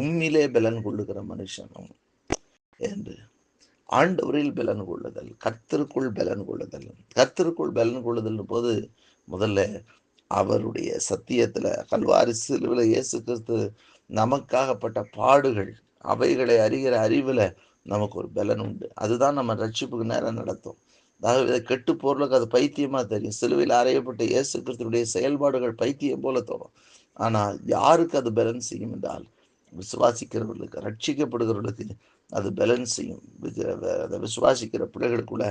உம்மிலே பலன் கொள்ளுகிற மனுஷனும் என்று ஆண்டவரில் பலன் கொள்ளுதல் கர்த்தருக்குள் பலன் கொள்ளுதல். கர்த்தருக்குள் பலன் கொள்ளுதல் போது முதல்ல அவருடைய சத்தியத்தில் கல்வாரி சிலுவில் இயேசு கிறிஸ்து நமக்காகப்பட்ட பாடுகள் அவைகளை அறிகிற அறிவில் நமக்கு ஒரு பலன் உண்டு. அதுதான் நம்ம ரட்சிப்புக்கு நேரம் நடத்தும். அதாவது கெட்டு போறதுக்கு அது பைத்தியமாக தெரியும். சிலுவையில் அறையப்பட்ட இயேசு கிறிஸ்துடைய செயல்பாடுகள் பைத்தியம் போல தோணும். ஆனால் யாருக்கு அது பலன் செய்யும் என்றால் விசுவாசிக்கிறவர்களுக்கு ரட்சிக்கப்படுகிறவர்களுக்கு அது பேலன்ஸ் செய்யும். அதை விசுவாசிக்கிற பிள்ளைகளுக்குள்ள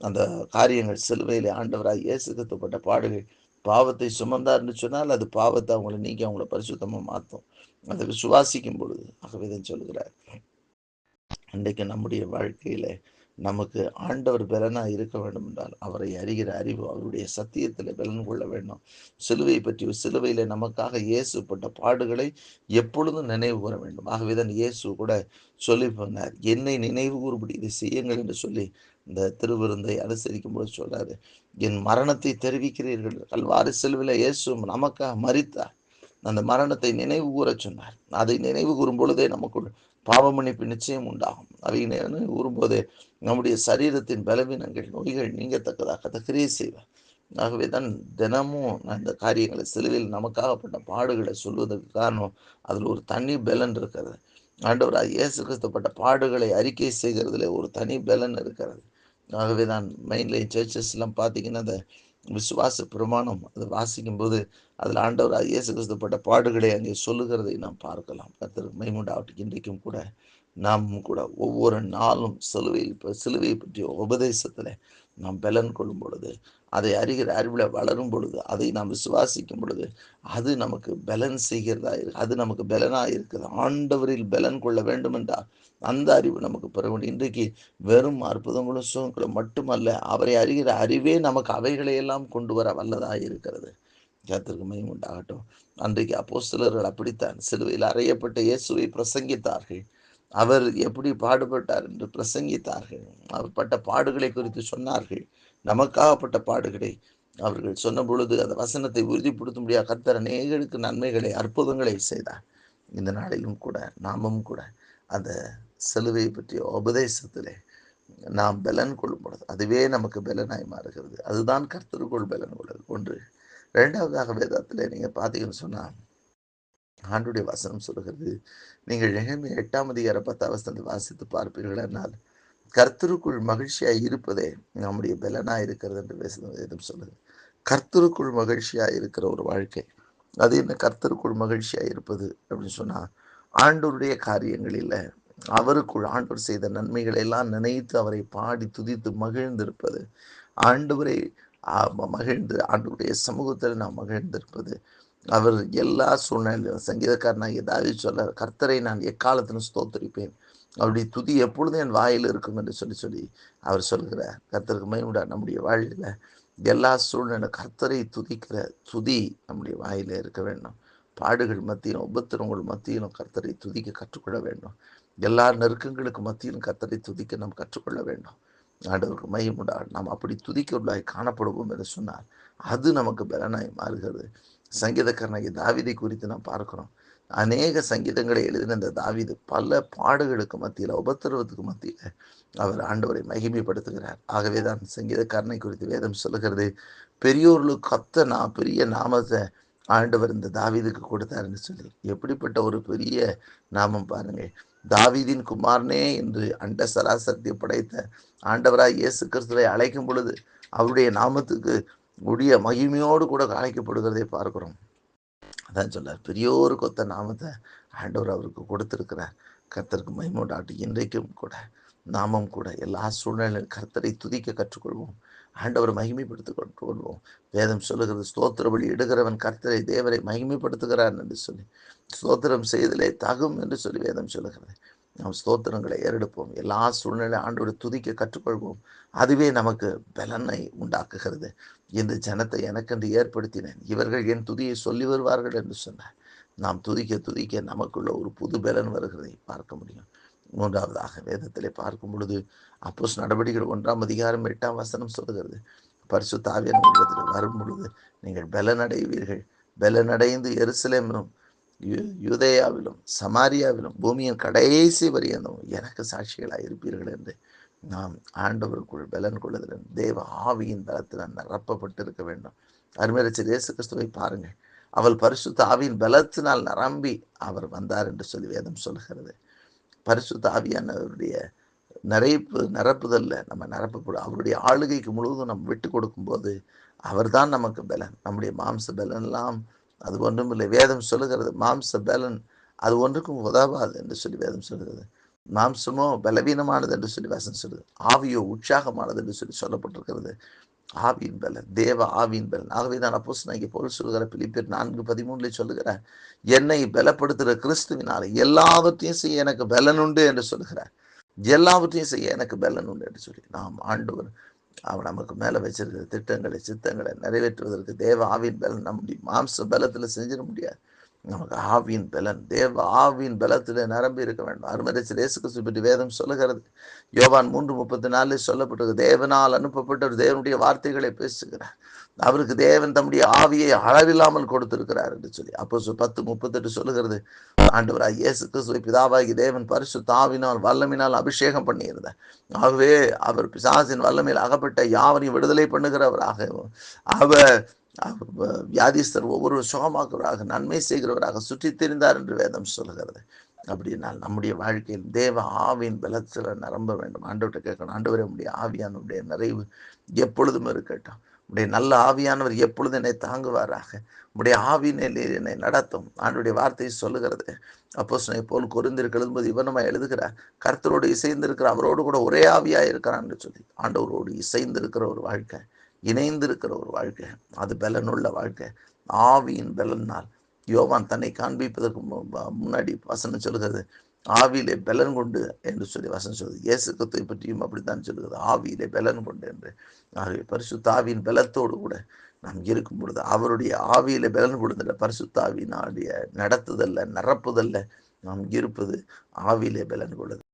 அந்த காரியங்கள் சிலுவையில் ஆண்டவராக இயேசு பாடுகள் பாவத்தை சுமந்தார்னு சொன்னால் அது பாவத்தை அவங்களை நீக்கி அவங்கள பரிசுத்தமாக மாற்றும். அதை விசுவாசிக்கும் பொழுது ஆகவே தான் சொல்கிறார் இன்றைக்கு நம்முடைய வாழ்க்கையில் நமக்கு ஆண்டவர் பலனா இருக்க வேண்டும் என்றால் அவரை அறிகிற அறிவு அவருடைய சத்தியத்தில் பலன் கொள்ள வேண்டும். சிலுவை பற்றி சிலுவையில நமக்காக இயேசுப்பட்ட பாடுகளை எப்பொழுதும் நினைவு கூற வேண்டும். ஆகவே தான் இயேசு கூட சொல்லி போனார். என்னை நினைவு கூறுபடி இதை செய்யுங்கள் என்று சொல்லி இந்த திருவிருந்தை அனுசரிக்கும் போது சொல்றாரு. என் மரணத்தை தெரிவிக்கிறீர்கள். கல்வாறு சிலுவையில் இயேசு நமக்காக மறித்தார் அந்த மரணத்தை நினைவு கூற சொன்னார். அதை நினைவு கூறும் பொழுதே நமக்குள் பாவ மன்னிப்பு நிச்சயம் உண்டாகும். அவை நினைவு கூறும்போதே நம்முடைய சரீரத்தின் பலவீனங்கள் நோய்கள் நீங்கத்தக்கதாக அதை கிரியை செய்வார். ஆகவே தான் தினமும் நான் இந்த காரியங்களை சிலுவையில் நமக்காகப்பட்ட பாடுகளை சொல்வதற்கு காரணம் அதில் ஒரு தனி பலன் இருக்கிறது. ஆண்டவராக இயேசு கிறிஸ்தப்பட்ட பாடுகளை அறிக்கை செய்கிறதுல ஒரு தனி பலன் இருக்கிறது. ஆகவே தான் மெயின்லைன் சர்ச்சஸ்லாம் பார்த்தீங்கன்னா அந்த விசுவாச பிரமாணம் அது வாசிக்கும் போது அதில் ஆண்டவர் இயேசு கிறிஸ்துப்பட்ட பாடுகளை அங்கே சொல்லுகிறதை நாம் பார்க்கலாம். கர்த்தருக்கு மைமுண்டாவட்டுக்கு இன்றைக்கும் கூட நாம் கூட ஒவ்வொரு நாளும் சிலுவையில் இப்போ சிலுவையை பற்றிய உபதேசத்தில் நாம் பலன் கொள்ளும் பொழுது அதை அறிகிற அறிவில் வளரும் பொழுது அதை நாம் விசுவாசிக்கும் பொழுது அது நமக்கு பலன் செய்கிறதா இருக்கு அது நமக்கு பலனாக இருக்குது. ஆண்டவரில் பலன் கொள்ள வேண்டும் என்றால் அந்த அறிவு நமக்கு பெற வேண்டும் இன்றைக்கு வெறும் அற்புதங்களும் சுகங்களும் மட்டுமல்ல அவரை அறிகிற அறிவே நமக்கு அவைகளையெல்லாம் கொண்டு வர வல்லதாக இருக்கிறது. கத்திற்கு மையம் உண்டாகட்டும். அன்றைக்கு அப்போஸ்தலர்கள் அப்படித்தான் சிலுவையில் அறையப்பட்ட இயேசுவை பிரசங்கித்தார்கள். அவர் எப்படி பாடுபட்டார் என்று பிரசங்கித்தார்கள். அவர் பட்ட பாடுகளை குறித்து சொன்னார்கள். நமக்காகப்பட்ட பாடுகளை அவர்கள் சொன்ன பொழுது அந்த வசனத்தை உறுதிப்படுத்த முடியாத கர்த்தர் அநேகருக்கு நன்மைகளை அற்புதங்களை செய்தார். இந்த நாளிலும் கூட நாமும் கூட அந்த சிலுவை பற்றிய உபதேசத்திலே நாம் பலன் கொள்ளும் பொழுது அதுவே நமக்கு பலனாய் மாறுகிறது. அதுதான் கர்த்தருக்குள் பலன் கொள்வது ஒன்று. ரெண்டாவதாக வேதத்தில் நீங்கள் பார்த்தீங்கன்னு சொன்னால் ஆண்டுடைய வசனம் சொல்லுகிறது நீங்கள் நிகழ்மை எட்டாம் அதிகார பத்தாம் வசனத்தை வாசித்து பார்ப்பீர்கள் என்னால் கர்த்தருக்குள் மகிழ்ச்சியாக இருப்பதே நம்முடைய பலனாக இருக்கிறது என்று பேசுகிறது வேதம் சொல்லுது. கர்த்தருக்குள் மகிழ்ச்சியாக இருக்கிற ஒரு வாழ்க்கை அது என்ன? கர்த்தருக்குள் மகிழ்ச்சியாக இருப்பது. அப்படின்னு சொன்னால் ஆண்டோருடைய காரியங்களில் அவருக்குள் ஆண்டவர் செய்த நன்மைகளை எல்லாம் நினைத்து அவரை பாடி துதித்து மகிழ்ந்திருப்பது. ஆண்டவரை மகிழ்ந்து ஆண்டவருடைய சமூகத்தில் நாம் மகிழ்ந்திருப்பது. அவர் எல்லா சூழ்நிலையிலும் சங்கீதக்காரனாகிய தாவி சொல்ல கர்த்தரை நான் எக்காலத்திலும் ஸ்தோத்தரிப்பேன். அவருடைய துதி எப்பொழுதும் என் வாயில் இருக்கும் என்று சொல்லி சொல்லி அவர் சொல்கிறார். கர்த்தருக்கு மயமுடா நம்முடைய வாழ்வில் எல்லா சூழ்நிலை கர்த்தரை துதிக்கிற துதி நம்முடைய வாயில இருக்க வேண்டும். பாடுகள் மத்தியிலும் உபத்திரங்கள் மத்தியிலும் கர்த்தரை துதிக்க கற்றுக்கொள்ள வேண்டும். எல்லா நெருக்கங்களுக்கு மத்தியிலும் கத்தரை துதிக்க நாம் கற்றுக்கொள்ள வேண்டும். ஆண்டவருக்கு மையமுடா நாம் அப்படி துதிக்கிறவர்களாய் காணப்படுவோம் என்று சொன்னார் அது நமக்கு பலனாய் மாறுகிறது. சங்கீதக்காரனாகி தாவிதை குறித்து நாம் பார்க்கிறோம். அநேக சங்கீதங்களை எழுதின இந்த தாவிது பல பாடுகளுக்கு மத்தியில் உபத்திரவத்துக்கு மத்தியில் அவர் ஆண்டவரை மகிமைப்படுத்துகிறார். ஆகவே தான் சங்கீதக்காரனை குறித்து வேதம் சொல்லுகிறது பெரியோர்களுக்கு கத்த நான் பெரிய நாமத்தை ஆண்டவர் இந்த தாவீதுக்கு கொடுத்தாருன்னு சொல்லி. எப்படிப்பட்ட ஒரு பெரிய நாமம் பாருங்கள். தாவீதின் குமாரனே என்று அண்ட சராசரத்தை படைத்த ஆண்டவராய் இயேசு கிறிஸ்துவை அழைக்கும் பொழுது அவருடைய நாமத்துக்கு உடைய மகிமையோடு கூட அழைக்கப்படுகிறதை பார்க்கிறோம். அதான் சொல்லார் பெரியோரு கொத்த நாமத்தை ஆண்டவர் அவருக்கு கொடுத்துருக்கிறார். கர்த்தருக்கு மகிமோடாட்டு இன்றைக்கும் கூட. நாமும் கூட எல்லா சூழ்நிலையிலும் கர்த்தரை துதிக்க கற்றுக்கொள்வோம். ஆண்டவர் மகிமைப்படுத்திக் கொள்வோம். வேதம் சொல்லுகிறது ஸ்தோத்திர வழி இடுகிறவன் கர்த்தரை தேவரை மகிமைப்படுத்துகிறான் என்று சொல்லி ஸ்தோத்திரம் செய்தலே தகும் என்று சொல்லி வேதம் சொல்லுகிறது. நாம் ஸ்தோத்திரங்களை ஏறெடுப்போம். எல்லா சூழ்நிலை ஆண்டோடு துதிக்க கற்றுக்கொள்வோம். அதுவே நமக்கு பலனை உண்டாக்குகிறது. இந்த ஜனத்தை எனக்கென்று ஏற்படுத்தினேன். இவர்கள் என் துதியை சொல்லி வருவார்கள் என்று சொன்னார். நாம் துதிக்க துதிக்க நமக்குள்ள ஒரு புது பலன் வருகிறதை பார்க்க முடியும். மூன்றாவதாக வேதத்திலே பார்க்கும் பொழுது அப்போஸ் நடவடிக்கைகள் ஒன்றாம் அதிகாரம் எட்டாம் வசனம் சொல்லுகிறது. பரிசு தாவியன் உள்ளத்தில் வரும் பொழுது நீங்கள் பலனடைவீர்கள். பலனடைந்து எருசலேமிலும் யுதேயாவிலும் சமாரியாவிலும் பூமியின் கடைசி வரியந்தும் எனக்கு சாட்சிகளாக இருப்பீர்கள் என்று நாம் ஆண்டவருக்குள் பலன் கொள்ளுதல் தேவ ஆவியின் பலத்தில் நிரப்பப்பட்டிருக்க வேண்டும். அருமையரசர் இயேசு கிறிஸ்துவை பாருங்கள். அவள் பரிசுத்த ஆவியின் பலத்தினால் நிரம்பி அவர் வந்தார் என்று சொல்லி வேதம் சொல்கிறது பரிசுத்த ஆவியானவருடைய நிறைப்பு நிரப்புதல்ல நம்ம நிரப்பப்படும் அவருடைய ஆளுகைக்கு முழுவதும் நம்ம விட்டு கொடுக்கும்போது அவர்தான் நமக்கு பலன். நம்முடைய மாம்ச பலன் எல்லாம் அது ஒன்றும் இல்லை. வேதம் சொல்லுகிறது மாம்ச பலன் அது ஒன்றுக்கும் உதவாது என்று சொல்லி வேதம் சொல்கிறது மாம்சமோ பலவீனமானது என்று சொல்லி வேதம் சொல்லுது. ஆவியோ உற்சாகமானது என்று சொல்லி சொல்லப்பட்டிருக்கிறது. ஆவியின் பலன் தேவ ஆவியின் பலன். ஆகவே தான் அப்போஸ் இங்கே பொருள் சொல்கிற பிலிப்பியர் நான்கு பதிமூணுல சொல்லுகிறார் என்னை பலப்படுத்துகிற கிறிஸ்துவினால எல்லாவற்றையும் செய்ய எனக்கு பலன் உண்டு என்று சொல்லுகிறார். எல்லாவற்றையும் செய்ய எனக்கு பலன் உண்டு என்று சொல்லி நாம் ஆண்டவர் அவர் நமக்கு மேலே வச்சிருக்கிற திட்டங்களை சித்தங்களை நிறைவேற்றுவதற்கு தேவ ஆவியின் பலன் நம்முடைய மாம்ச பலத்தில் செஞ்சிட முடியாது. நமக்கு ஆவியின் பலன் தேவ ஆவியின் பலத்திலே நிரம்பி இருக்க வேண்டும். அருமரிச்சல் ரேசுக்கு கிறிஸ்து பற்றி வேதம் சொல்லுகிறது. யோவான் மூன்று முப்பத்தி நாலில் சொல்லப்பட்டது தேவனால் அனுப்பப்பட்டவர் தேவனுடைய வார்த்தைகளை பேசுகிறார். அவருக்கு தேவன் தம்முடைய ஆவியை அளவில்லாமல் கொடுத்திருக்கிறார் என்று சொல்லி அப்போ பத்து முப்பத்தெட்டு சொல்லுகிறது. ஆண்டவராய் இயேசு கிறிஸ்துவை பிதாவாகி தேவன் பரிசு தாவினால் வல்லமினால் அபிஷேகம் பண்ணியிருந்தார். ஆகவே அவர் பிசாசின் வல்லமையில் அகப்பட்ட யாவரையும் விடுதலை பண்ணுகிறவராக அவர் வியாதிஸ்தர் ஒவ்வொரு சுகமாக்குவராக நன்மை செய்கிறவராக சுற்றி தெரிந்தார் என்று வேதம் சொல்லுகிறது. அப்படின்னால் நம்முடைய வாழ்க்கையில் தேவ ஆவியின் பலத்தில் நிரம்ப வேண்டும். ஆண்டவர்கிட்ட கேட்கணும் ஆண்டவரே உடைய ஆவியானுடைய நிறைவு எப்பொழுதும் இருக்கட்டும். உடைய நல்ல ஆவியானவர் எப்பொழுதும் என்னை தாங்குவாராக. உடைய ஆவியினில் என்னை நடத்தும். ஆண்டுடைய வார்த்தையை சொல்லுகிறது. அப்போ போல் குறிந்திருக்க எழுதும்போது இவனமா எழுதுகிறார் கர்த்தரோடு இசைந்திருக்கிற அவரோடு கூட ஒரே ஆவியா இருக்கிறான்னு சொல்லி ஆண்டவரோடு இசைந்திருக்கிற ஒரு வாழ்க்கை. இணைந்திருக்கிற ஒரு வாழ்க்கை. அது பலனுள்ள வாழ்க்கை. ஆவியின் பலனால். யோவான் தன்னை காண்பிப்பதற்கு மு- முன்னாடி வசனம் சொல்கிறது ஆவியிலே பலன் கொண்டு என்று சொல்லி வசனம் சொல்கிறது இயேசு கிறிஸ்துவை பற்றியும் அப்படித்தான் சொல்லுகிறது. ஆவியிலே பலன் கொண்டு என்று. ஆகவே பரிசுத்தாவியின் பலத்தோடு கூட நாம் இருக்கும் பொழுது அவருடைய ஆவியில பலன் கொடுத்துள்ள பரிசுத்தாவினுடைய நடத்துதல்ல நிரப்புதல்ல நாம் இருப்பது ஆவியிலே பலன் கொள்ளுது